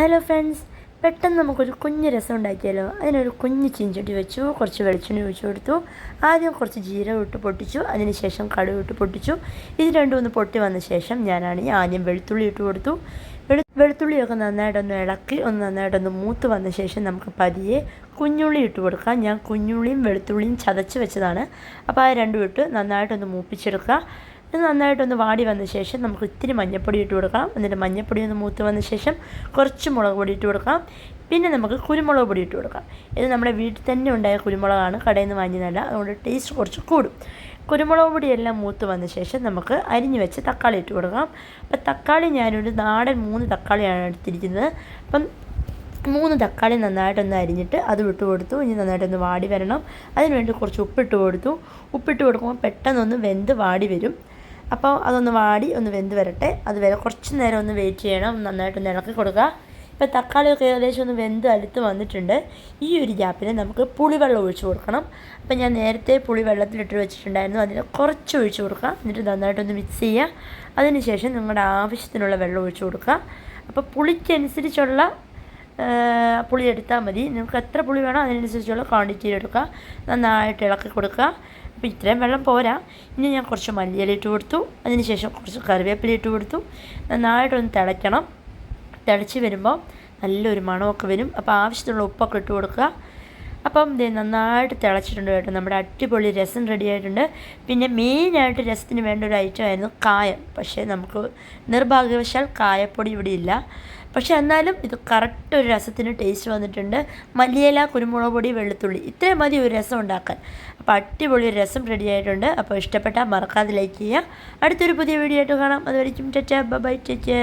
Hello friends പെട്ടെന്ന് നമുക്കൊരു കുഞ്ഞ് രസം ഉണ്ടാക്കിയാലോ അതിനൊരു കുഞ്ഞ് ചീഞ്ചട്ടി വെച്ചു കുറച്ച് വെളിച്ചെണ്ണ ഒഴിച്ചു കൊടുത്തു. ആദ്യം കുറച്ച് ജീരകം ഇട്ട് പൊട്ടിച്ചു അതിനുശേഷം കടുക് ഇട്ട് പൊട്ടിച്ചു. ഇത് രണ്ടും ഒന്ന് പൊട്ടി വന്ന ശേഷം ഞാനാണെങ്കിൽ ആദ്യം വെളുത്തുള്ളി ഇട്ട് കൊടുത്തു. വെളു വെളുത്തുള്ളിയൊക്കെ നന്നായിട്ടൊന്ന് ഇളക്കി ഒന്ന് നന്നായിട്ടൊന്ന് മൂത്ത് വന്ന ശേഷം നമുക്ക് പതിയെ കുഞ്ഞുള്ളി ഇട്ട് കൊടുക്കാം. ഞാൻ കുഞ്ഞുള്ളിയും വെളുത്തുള്ളിയും ചതച്ച് വെച്ചതാണ്. അപ്പോൾ ആ രണ്ടും ഇട്ട് നന്നായിട്ടൊന്ന് മൂപ്പിച്ചെടുക്കുക. ഇത് നന്നായിട്ടൊന്ന് വാടി വന്ന ശേഷം നമുക്ക് ഇത്തിരി മഞ്ഞപ്പൊടി ഇട്ട് കൊടുക്കാം. എന്നിട്ട് മഞ്ഞപ്പൊടി ഒന്ന് മൂത്ത് വന്ന ശേഷം കുറച്ച് മുളക് പൊടി ഇട്ട് കൊടുക്കാം. പിന്നെ നമുക്ക് കുരുമുളക് പൊടി ഇട്ട് കൊടുക്കാം. ഇത് നമ്മുടെ വീട്ടിൽ തന്നെ ഉണ്ടായ കുരുമുളകാണ്. കടയിൽ നിന്ന് വാങ്ങിയതല്ല. അതുകൊണ്ട് ടേസ്റ്റ് കുറച്ച് കൂടും. കുരുമുളക് പൊടിയെല്ലാം മൂത്ത് വന്ന ശേഷം നമുക്ക് അരിഞ്ഞ് വെച്ച് തക്കാളി ഇട്ട് കൊടുക്കാം. അപ്പം തക്കാളി ഞാനൊരു നാടൻ മൂന്ന് തക്കാളിയാണ് എടുത്തിരിക്കുന്നത്. അപ്പം മൂന്ന് തക്കാളി നന്നായിട്ടൊന്ന് അരിഞ്ഞിട്ട് അത് വിട്ട് കൊടുത്തു. ഇനി നന്നായിട്ടൊന്ന് വാടി വരണം. അതിന് വേണ്ടി കുറച്ച് ഉപ്പിട്ട് കൊടുത്തു. ഉപ്പിട്ട് കൊടുക്കുമ്പോൾ പെട്ടെന്നൊന്ന് വെന്ത് വാടി വരും. അപ്പോൾ അതൊന്ന് വാടി ഒന്ന് വെന്ത് വരട്ടെ. അത് വരെ കുറച്ച് നേരം ഒന്ന് വെയിറ്റ് ചെയ്യണം. നന്നായിട്ടൊന്ന് ഇളക്കി കൊടുക്കുക. ഇപ്പോൾ തക്കാളിയൊക്കെ ഏകദേശം ഒന്ന് വെന്ത് അടുത്ത് വന്നിട്ടുണ്ട്. ഈ ഒരു ഗ്യാപ്പിൽ നമുക്ക് പുളിവെള്ളം ഒഴിച്ചു കൊടുക്കണം. അപ്പോൾ ഞാൻ നേരത്തെ പുളി വെള്ളത്തിലിട്ട് വെച്ചിട്ടുണ്ടായിരുന്നു. അതിൽ കുറച്ച് ഒഴിച്ച് കൊടുക്കുക. എന്നിട്ട് നന്നായിട്ടൊന്ന് മിക്സ് ചെയ്യുക. അതിനുശേഷം നിങ്ങളുടെ ആവശ്യത്തിനുള്ള വെള്ളം ഒഴിച്ചു കൊടുക്കുക. അപ്പോൾ പുളിക്കനുസരിച്ചുള്ള പുളി എടുത്താൽ മതി. നിങ്ങൾക്ക് എത്ര പുളി വേണോ അതിനനുസരിച്ചുള്ള ക്വാണ്ടിറ്റി എടുക്കുക. നന്നായിട്ട് ഇളക്കി കൊടുക്കുക. അപ്പോൾ ഇത്രയും വെള്ളം പോരാ. ഇനി ഞാൻ കുറച്ച് മല്ലിയില ഇട്ട് കൊടുത്തു. അതിനുശേഷം കുറച്ച് കറിവേപ്പില ഇട്ട് കൊടുത്തു. നന്നായിട്ടൊന്ന് തിളയ്ക്കണം. തിളച്ച് വരുമ്പോൾ നല്ലൊരു മണമൊക്കെ വരും. അപ്പോൾ ആവശ്യത്തിനുള്ള ഉപ്പൊക്കെ ഇട്ട് കൊടുക്കുക. അപ്പം ഇത് നന്നായിട്ട് തിളച്ചിട്ടുണ്ട് കേട്ടോ. നമ്മുടെ അടിപൊളി രസം റെഡി ആയിട്ടുണ്ട്. പിന്നെ മെയിനായിട്ട് രസത്തിന് വേണ്ട ഒരു ഐറ്റം ആയിരുന്നു കായം. പക്ഷേ നമുക്ക് നിർഭാഗ്യവശാൽ കായപ്പൊടി ഇവിടെ ഇല്ല. പക്ഷെ എന്നാലും ഇത് കറക്റ്റ് ഒരു രസത്തിന് ടേസ്റ്റ് വന്നിട്ടുണ്ട്. മല്ലിയില കുരുമുളക് പൊടി വെളുത്തുള്ളി. ഇത്രയും മതി ഒരു രസം ഉണ്ടാക്കാൻ. അപ്പോൾ അടിപൊളി ഒരു രസം റെഡി ആയിട്ടുണ്ട്. അപ്പോൾ ഇഷ്ടപ്പെട്ടാൽ മറക്കാതെ ലൈക്ക് ചെയ്യുക. അടുത്തൊരു പുതിയ വീഡിയോ ആയിട്ട് കാണാം. അതുവരേക്കും ടെറ്റാ ബൈ ടേക്ക്